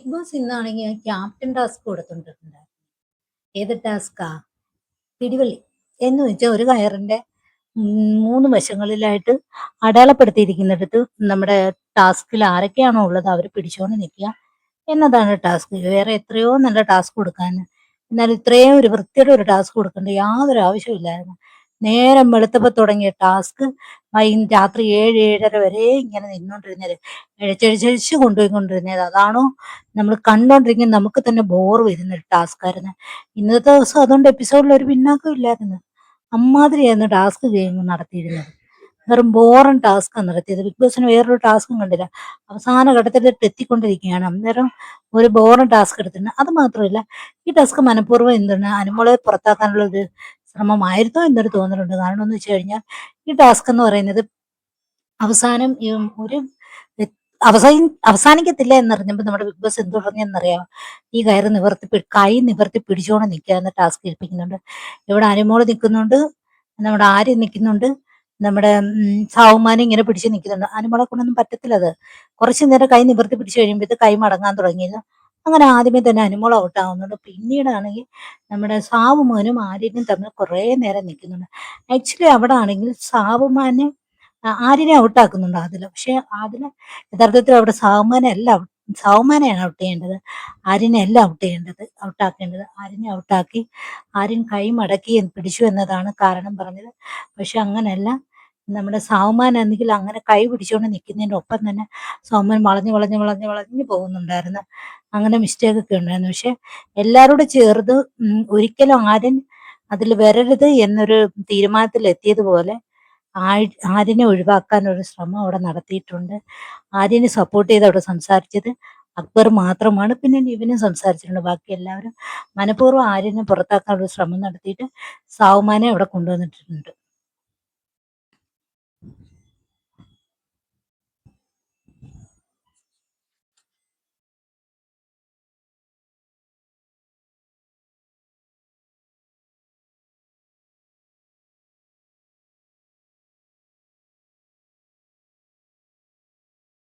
Big boss ഇന്നാണെങ്കിൽ captain task കൊടുത്തിട്ടുണ്ടായിരുന്നു. ഏത് ടാസ്കാ പിടിവള്ളി. എന്ന് വെച്ചാൽ ഒരു കയറിന്റെ മൂന്ന് വശങ്ങളിലായിട്ട് അടയാളപ്പെടുത്തിയിരിക്കുന്നിടത്ത് നമ്മുടെ ടാസ്കിൽ ആരൊക്കെയാണോ ഉള്ളത് അവർ പിടിച്ചുകൊണ്ട് നിൽക്കുക എന്നതാണ് ടാസ്ക് വേറെ എത്രയോ നല്ല ടാസ്ക് കൊടുക്കാൻ. എന്നാൽ ഇത്രയും ഒരു വൃത്തിയുടെ ഒരു ടാസ്ക് കൊടുക്കേണ്ട യാതൊരു ആവശ്യമില്ലായിരുന്നു നേരം വെളുത്തപ്പോൾ തുടങ്ങിയ ടാസ്ക് വൈ രാത്രി ഏഴ് ഏഴര വരെ ഇങ്ങനെ നിന്നോണ്ടിരുന്നത്. ഇഴച്ചഴിച്ചഴിച്ച് കൊണ്ടുപോയിക്കൊണ്ടിരുന്നത്. അതാണോ നമ്മൾ കണ്ടോണ്ടിരിക്കുന്നത് നമുക്ക് തന്നെ ബോർ ടാസ്ക് ആയിരുന്നു. ഇന്നത്തെ ദിവസം അതുകൊണ്ട് എപ്പിസോഡിൽ ഒരു പിന്നാക്കം ഇല്ലായിരുന്നു. അമ്മാതിരിയായിരുന്നു ടാസ്ക് ഗെയിം നടത്തിയിരുന്നത്. വെറും ബോറൻ ടാസ്ക് നടത്തിയത്. ബിഗ് ബോസിന് വേറൊരു ടാസ്കും കണ്ടില്ല. അവസാന ഘട്ടത്തിലിട്ട് എത്തിക്കൊണ്ടിരിക്കുകയാണ്. അന്നേരം ഒരു ബോറൻ ടാസ്ക് എടുത്തിട്ടുണ്ട് അത് മാത്രമല്ല ഈ ടാസ്ക് മനഃപൂർവം എന്താണ്? അനുമോളെ പുറത്താക്കാനുള്ള ഒരു ശ്രമമായിരുന്നോ എന്നൊരു തോന്നലുണ്ട്. കാരണം എന്ന് വെച്ച് കഴിഞ്ഞാൽ ഈ ടാസ്ക് എന്ന് പറയുന്നത് അവസാനം ഒരു അവസാനി അവസാനിക്കത്തില്ല എന്നറിഞ്ഞപ്പോൾ നമ്മുടെ ബിഗ് ബോസ് എന്ത് പറഞ്ഞെന്നറിയാമോ ഈ കയറ് നിവർത്തി കൈ നിവർത്തി പിടിച്ചോണ്ട് നിൽക്കുക എന്ന ടാസ്ക് ഏൽപ്പിക്കുന്നുണ്ട്. ഇവിടെ അനുമോൾ നിൽക്കുന്നുണ്ട് നമ്മുടെ ആര്യ നിൽക്കുന്നുണ്ട് നമ്മുടെ സാവുമാനെ ഇങ്ങനെ പിടിച്ച് നിൽക്കുന്നുണ്ട് അനുമോളെ കൊണ്ടൊന്നും പറ്റത്തില്ല അത്. കുറച്ച് നേരം കൈ നിവർത്തി പിടിച്ച് കഴിയുമ്പോഴത്തേക്ക് കൈ മടങ്ങാൻ തുടങ്ങിയത് അങ്ങനെ ആദ്യമേ തന്നെ അനുമോൾ ഔട്ടാവുന്നുണ്ട് പിന്നീടാണെങ്കിൽ നമ്മുടെ സാവുമാനും ആര്യനും തമ്മിൽ കുറേ നേരം നിൽക്കുന്നുണ്ട്. ആക്ച്വലി അവിടെ ആണെങ്കിൽ സാവുമാനെ ആര്യനെ ഔട്ടാക്കുന്നുണ്ട് ആദില പക്ഷെ ആദില യഥാർത്ഥത്തിൽ അവിടെ സാവുമാനെ അല്ല out- സാവുമാനെയാണ് ഔട്ട് ചെയ്യേണ്ടത്. ആര്യനെ അല്ല ഔട്ട് ചെയ്യേണ്ടത് ഔട്ടാക്കേണ്ടത് ആര്യനെ ഔട്ടാക്കി ആര്യൻ കൈ മടക്കി പിടിച്ചു എന്നതാണ് കാരണം പറഞ്ഞത്. പക്ഷെ അങ്ങനെയല്ല നമ്മുടെ സാവുമാനാണെങ്കിൽ അങ്ങനെ കൈ പിടിച്ചുകൊണ്ട് നിൽക്കുന്നതിന്റെ ഒപ്പം തന്നെ സൗമൻ വളഞ്ഞ് വളഞ്ഞ് വളഞ്ഞ് വളഞ്ഞ് പോകുന്നുണ്ടായിരുന്നു. അങ്ങനെ മിസ്റ്റേക്ക് ഒക്കെ ഉണ്ടായിരുന്നു. പക്ഷെ എല്ലാവരോടും ചേർത്ത് ഒരിക്കലും ആര്യൻ അതിൽ വരരുത് എന്നൊരു തീരുമാനത്തിൽ എത്തിയതുപോലെ ആര്യനെ ഒഴിവാക്കാൻ ഒരു ശ്രമം അവിടെ നടത്തിയിട്ടുണ്ട്. ആര്യനെ സപ്പോർട്ട് ചെയ്ത് അവിടെ സംസാരിച്ചത് അക്ബർ മാത്രമാണ്. പിന്നെ നിവിനും സംസാരിച്ചിട്ടുണ്ട്. ബാക്കി എല്ലാവരും മനഃപൂർവം ആര്യനെ പുറത്താക്കാനുള്ള ശ്രമം നടത്തിയിട്ട് സാവുമാനെ അവിടെ കൊണ്ടുവന്നിട്ടുണ്ട്.